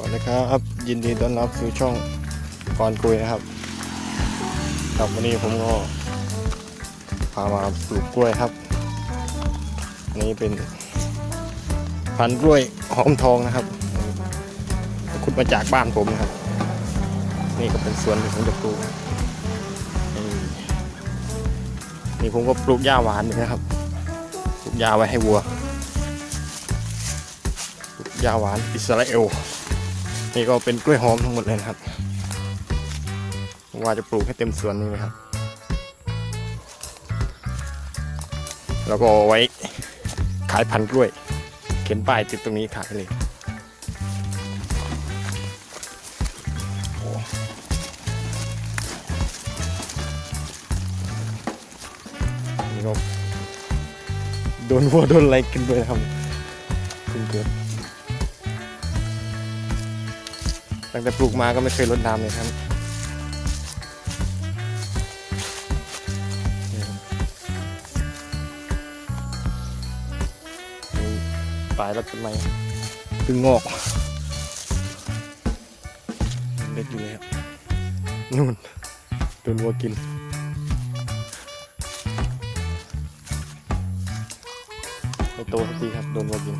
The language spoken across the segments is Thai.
วัสดีครับ ยินดีต้อนรับสู่ช่องก่อนคุยนะครับครับวันนี้ผมก็พามาปลูกกล้วยครับ นี่เป็นพันกล้วยหอมทองนะครับขุดมาจากบ้านผมนะครับ นี่ก็เป็นสวนที่ผมจะปลูกนี่นี่ผมก็ปลูกหญ้าหวานนี่นะครับปลูกหญ้าไว้ให้วัวหญ้าหวานอิสราเอล นี่ก็เป็นกล้วยหอมทั้งหมดเลยนะครับ ว่าจะปลูกให้เต็มสวนนี้เลยครับ แล้วก็เอาไว้ขายพันกล้วย เขียนป้ายติดตรงนี้ขายเลยโอ้นี่ก็โดนวัวโดนอะไรกินไปนะครับเพิ่งเกิด ตั้งแต่ปลูกมาก็ไม่เคยลดน้ำเลยครับนี่ครับนี่ปลายแล้วต้นไม้เพิ่งงอกยังเล็กอยู่เลยครับนู่นโดนวัวกินไม่โตสักทีครับโดนวัวกิน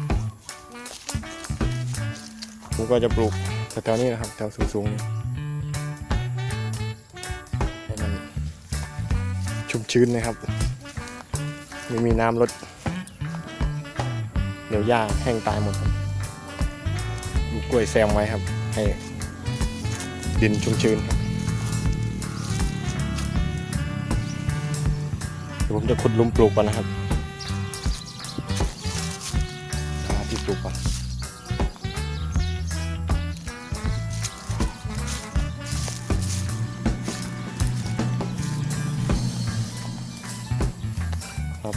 ผมก็จะปลูก แถวนี้นะครับแถวสูงๆให้มันชุ่มชื้นนะครับ ไม่มีน้ำลดเดี๋ยวหญ้าแห้งตายหมดครับปลูกล้วยแซมไว้ครับ ให้ดินชุ่มชื้นครับเดี๋ยวผมจะขุดลุมปลูกก่อนนะครับที่ปลูกก่อน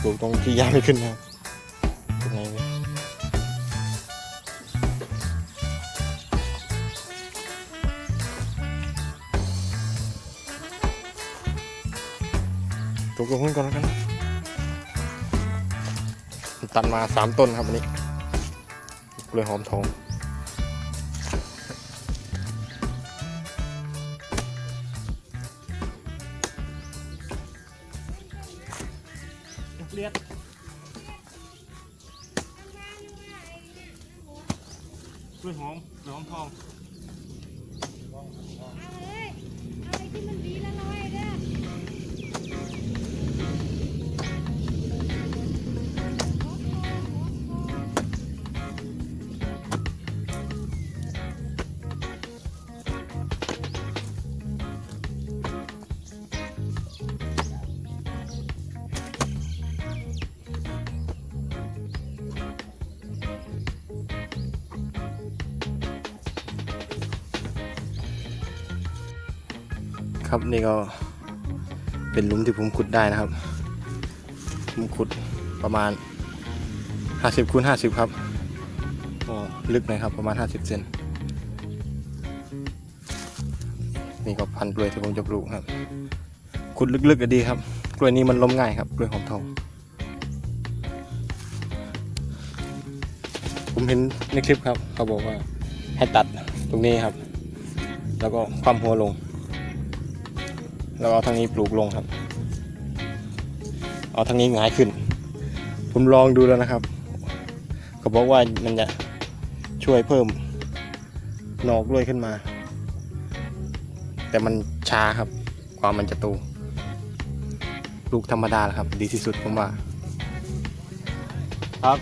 ปลูกตรงที่ย่าไม่ขึ้นนะครับตรงไหนเนี่ยปลูกตรงนู้นก่อนแล้วกันตัดมาสามต้นครับวันนี้กล้วยหอมทอง เลียดกล้วยหอมกล้วยหอมทอง เอาเลย เอาอะไรที่มันดีละ ครับนี่ก็เป็นหลุมที่ผมขุดได้นะครับ ผมขุดประมาณ 50คูณ50 ครับก็ลึกหน่อยครับประมาณ 50 เซนนี่ก็พันกล้วยที่ผมจะปลูกครับ ขุดลึกๆก็ดีครับ กล้วยนี้มันล้มง่ายครับกล้วยหอมทองผมเห็นในคลิปครับ เขาบอกว่าให้ตัดตรงนี้ครับ แล้วก็คว่ำหัวลง แล้วเอาทางนี้ปลูกลงครับ เอาทางนี้หงายขึ้น ผมลองดูแล้วนะครับเขาบอกว่ามันจะช่วยเพิ่มหนอกด้วยขึ้นมา แต่มันช้าครับกว่ามันจะโตปลูกธรรมดาครับ ดีที่สุดผมว่า ครับ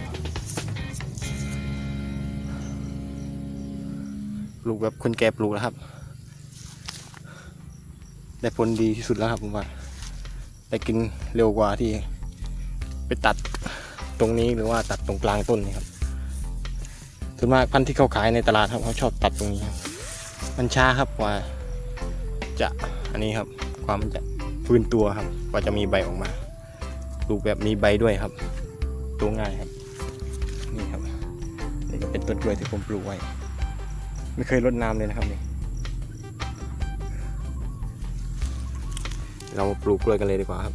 ปลูกแบบคนแก่ปลูกแล้วครับ ได้ผลดีที่สุดแล้วครับผมว่าได้กินเร็วกว่าที่ ไปตัดตรงนี้หรือว่าตัดตรงกลางต้นนี่ครับส่วนมากพันธุ์ที่เขาขายในตลาดครับเขาชอบตัดตรงนี้ครับมันช้าครับกว่าจะอันนี้ครับกว่ามจะฟื้นตัวครับ กว่าจะมีใบออกมาปลูกแบบมีใบด้วยครับ ตัวง่ายครับ นี่ครับนี่ก็เป็นต้นกล้วยที่ผมปลูกไว้ ไม่เคยรดน้ำเลยนะครับนี่ เรามาปลูกกล้วยกันเลยดีกว่าครับ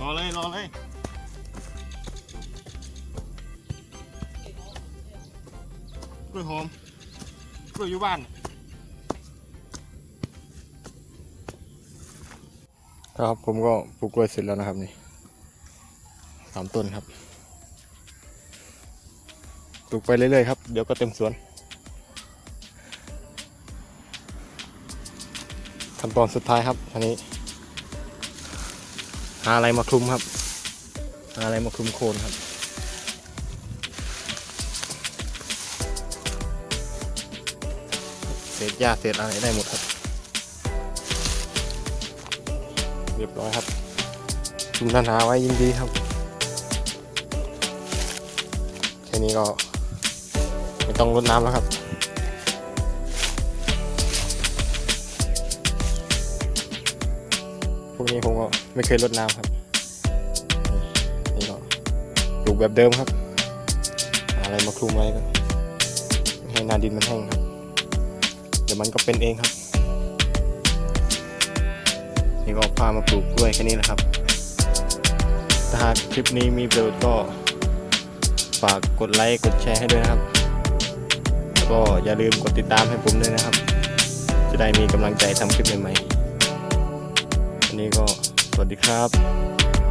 รอเลยรอเลยกล้วยหอมกล้วยอยู่บ้านครับผมก็ปลูกกล้วยเสร็จแล้วนะครับนี่สามต้นครับปลูกไปเรื่อยๆครับเดี๋ยวก็เต็มสวนขั้นตอนสุดท้ายครับอันนี้าอะไรมาคลุมครับ หาอะไรมาคลุมโคนครับเศษหญ้าเศษอะไรได้หมดครับ เรียบร้อยครับคุมทันหาไว้ยินดีครับแค่นี้ก็ไม่ต้องรดน้ำแล้วครับ วกนี้ผมก็ไม่เคยรดน้ำครับ นี่ก็ปลูกแบบเดิมครับหาอะไรมาคลุมไว้ก็ไม่ให้หนาดินมันแห้งครับ เดี๋ยวมันก็เป็นเองครับ นี่ก็พามาปลูกกล้วยแค่นี้แหละครับ ถ้าหากคลิปนี้มีประโยชน์ก็ฝากกดไลค์กดแชร์ให้ด้วยนะครับ แล้วก็อย่าลืมกดติดตามให้ผมด้วยนะครับ จะได้มีกำลังใจทำคลิปใหม่ๆวัน นี้ก็สวัสดีครับ